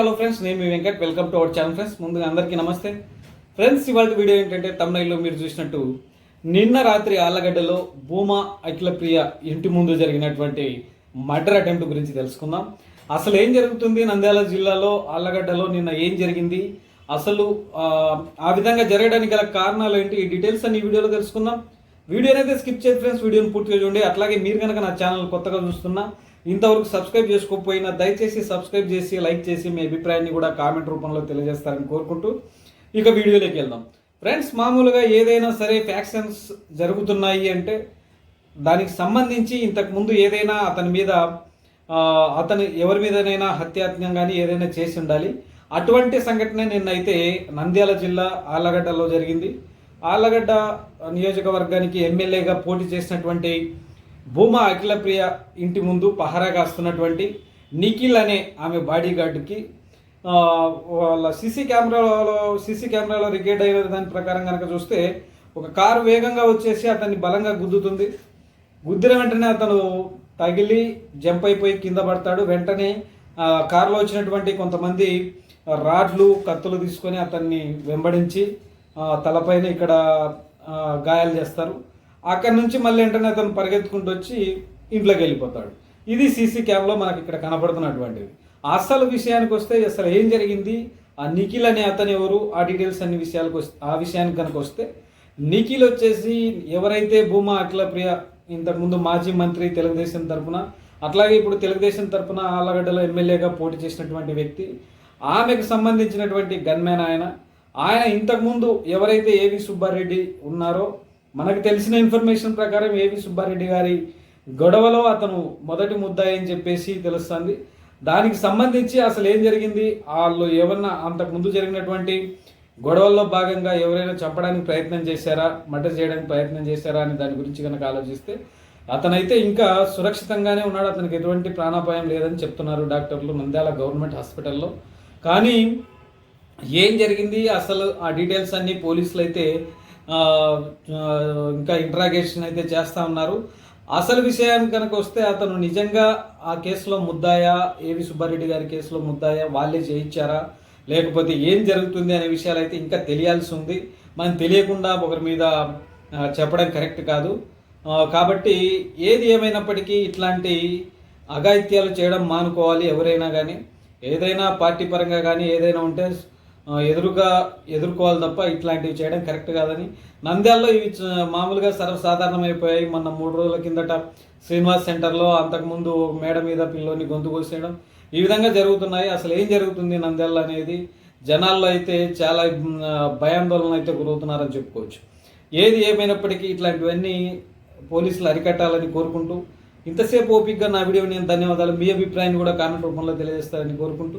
Hello friends నేను మీ Venkat. Welcome to our channel friends ముందుగా అందరికీ నమస్తే. ఫ్రెండ్స్ ఇవాళ వీడియో ఏంటంటే తమిళలో మీరు చూసినట్టు నిన్న రాత్రి ఆళ్ళగడ్డలో భూమా అఖిలప్రియ ఇంటి ముందు జరిగినటువంటి మర్డర్ అటెంప్ట్ గురించి తెలుసుకుందాం. అసలు ఏం జరుగుతుంది? నంద్యాల జిల్లాలో ఆళ్ళగడ్డలో నిన్న ఏం జరిగింది? అసలు ఆ, విధంగా జరగడానికి గల కారణాలు ఏంటి? ఈ డీటెయిల్స్ అన్ని ఈ వీడియోలో తెలుసుకుందాం. వీడియో అయితే స్కిప్ చేయండి ఫ్రెండ్స్ వీడియోని పూర్తిగా చూడండి. అట్లాగే మీరు కనుక నా ఛానల్ కొత్తగా చూస్తున్నా ఇంతవరకు సబ్స్క్రైబ్ చేసుకోకపోయినా దయచేసి సబ్స్క్రైబ్ చేసి లైక్ చేసి మీ అభిప్రాయాన్ని కూడా కామెంట్ రూపంలో తెలియజేస్తారని కోరుకుంటూ ఇక వీడియోలోకి వెళ్దాం. ఫ్రెండ్స్ మామూలుగా ఏదైనా సరే ఫ్యాక్షన్స్ జరుగుతున్నాయి అంటే దానికి సంబంధించి ఇంతకుముందు ఏదైనా అతని మీద అతను ఎవరి మీదనైనా హత్యాత్మ్యం కానీ ఏదైనా చేసి ఉండాలి. అటువంటి సంఘటన నిన్నైతే నంద్యాల జిల్లా ఆళ్ళగడ్డలో జరిగింది. ఆళ్ళగడ్డ నియోజకవర్గానికి ఎమ్మెల్యేగా పోటీ చేసినటువంటి భూమా అఖిలప్రియ ఇంటి ముందు పహరా కాస్తున్నటువంటి నిఖిల్ అనే ఆమె బాడీ గార్డ్కి వాళ్ళ సీసీ కెమెరాలో సీసీ కెమెరాలో రికార్డ్ అయిన దాని ప్రకారం కనుక చూస్తే ఒక కారు వేగంగా వచ్చేసి అతన్ని బలంగా గుద్దుతుంది. గుద్దిన వెంటనే అతను తగిలి జంప్ అయిపోయి కింద పడతాడు. వెంటనే కారులో వచ్చినటువంటి కొంతమంది రాడ్లు కత్తులు తీసుకొని అతన్ని వెంబడించి తలపైన ఇక్కడ గాయాలు చేస్తారు. అక్కడి నుంచి మళ్ళీ వెంటనే అతను పరిగెత్తుకుంటూ వచ్చి ఇంట్లోకి వెళ్ళిపోతాడు. ఇది సీసీ క్యామ్లో మనకి ఇక్కడ కనపడుతున్నటువంటిది. అసలు విషయానికి వస్తే అసలు ఏం జరిగింది? ఆ నిఖిల్ అనే అతను ఎవరు? ఆ డీటెయిల్స్ అన్ని విషయాలకు వస్తే ఆ విషయానికి కనుక వస్తే నిఖిల్ వచ్చేసి ఎవరైతే భూమా అఖిలప్రియ ఇంతకుముందు మాజీ మంత్రి తెలుగుదేశం తరపున అట్లాగే ఇప్పుడు తెలుగుదేశం తరఫున ఆళ్ళగడ్డలో ఎమ్మెల్యేగా పోటీ చేసినటువంటి వ్యక్తి ఆమెకు సంబంధించినటువంటి గన్మెన్ ఆయన. ఆయన ఇంతకుముందు ఎవరైతే ఏవి సుబ్బారెడ్డి ఉన్నారో మనకు తెలిసిన ఇన్ఫర్మేషన్ ప్రకారం ఏవి సుబ్బారెడ్డి గారి గొడవలో అతను మొదటి ముద్దాయి అని చెప్పేసి తెలుస్తుంది. దానికి సంబంధించి అసలు ఏం జరిగింది? వాళ్ళు ఏమన్నా అంతకుముందు జరిగినటువంటి గొడవల్లో భాగంగా ఎవరైనా చంపడానికి ప్రయత్నం చేశారా? మర్డర్ చేయడానికి ప్రయత్నం చేశారా అని దాని గురించి కనుక ఆలోచిస్తే అతనైతే ఇంకా సురక్షితంగానే ఉన్నాడు. అతనికి ఎటువంటి ప్రాణాపాయం లేదని చెప్తున్నారు డాక్టర్లు నంద్యాల గవర్నమెంట్ హాస్పిటల్లో. కానీ ఏం జరిగింది? అసలు ఆ డీటెయిల్స్ అన్ని పోలీసులు అయితే ఇంకా ఇంట్రాగేషన్ అయితే చేస్తా ఉన్నారు. అసలు విషయానికి కనుక వస్తే అతను నిజంగా ఆ కేసులో ముద్దాయా? ఏవి సుబ్బారెడ్డి గారి కేసులో ముద్దాయా? వాళ్ళే చేయించారా? లేకపోతే ఏం జరుగుతుంది అనే విషయాలు అయితే ఇంకా తెలియాల్సి ఉంది. మనం తెలియకుండా ఒకరి మీద చెప్పడం కరెక్ట్ కాదు. కాబట్టి ఏది ఏమైనప్పటికీ ఇట్లాంటి అఘాయిత్యాలు చేయడం మానుకోవాలి ఎవరైనా కానీ ఏదైనా పార్టీ పరంగా కానీ ఏదైనా ఉంటే ఎదురుగా ఎదుర్కోవాలి తప్ప ఇట్లాంటివి చేయడం కరెక్ట్ కాదని. నంద్యాలలో ఇవి మామూలుగా సర్వసాధారణమైపోయాయి. మొన్న మూడు రోజుల కిందట శ్రీనివాస్ సెంటర్లో అంతకుముందు మేడ మీద పిల్లోని గొంతు కోసేయడం. ఈ విధంగా జరుగుతున్నాయి. అసలు ఏం జరుగుతుంది నంద్యాల అనేది జనాల్లో అయితే చాలా భయాందోళన అయితే గురవుతున్నారని చెప్పుకోవచ్చు. ఏది ఏమైనప్పటికీ ఇట్లాంటివన్నీ పోలీసులు అరికట్టాలని కోరుకుంటూ ఇంతసేపు ఓపికగా నా వీడియో నేను ధన్యవాదాలు మీ అభిప్రాయాన్ని కూడా కామెంట్ రూపంలో తెలియజేస్తారని కోరుకుంటూ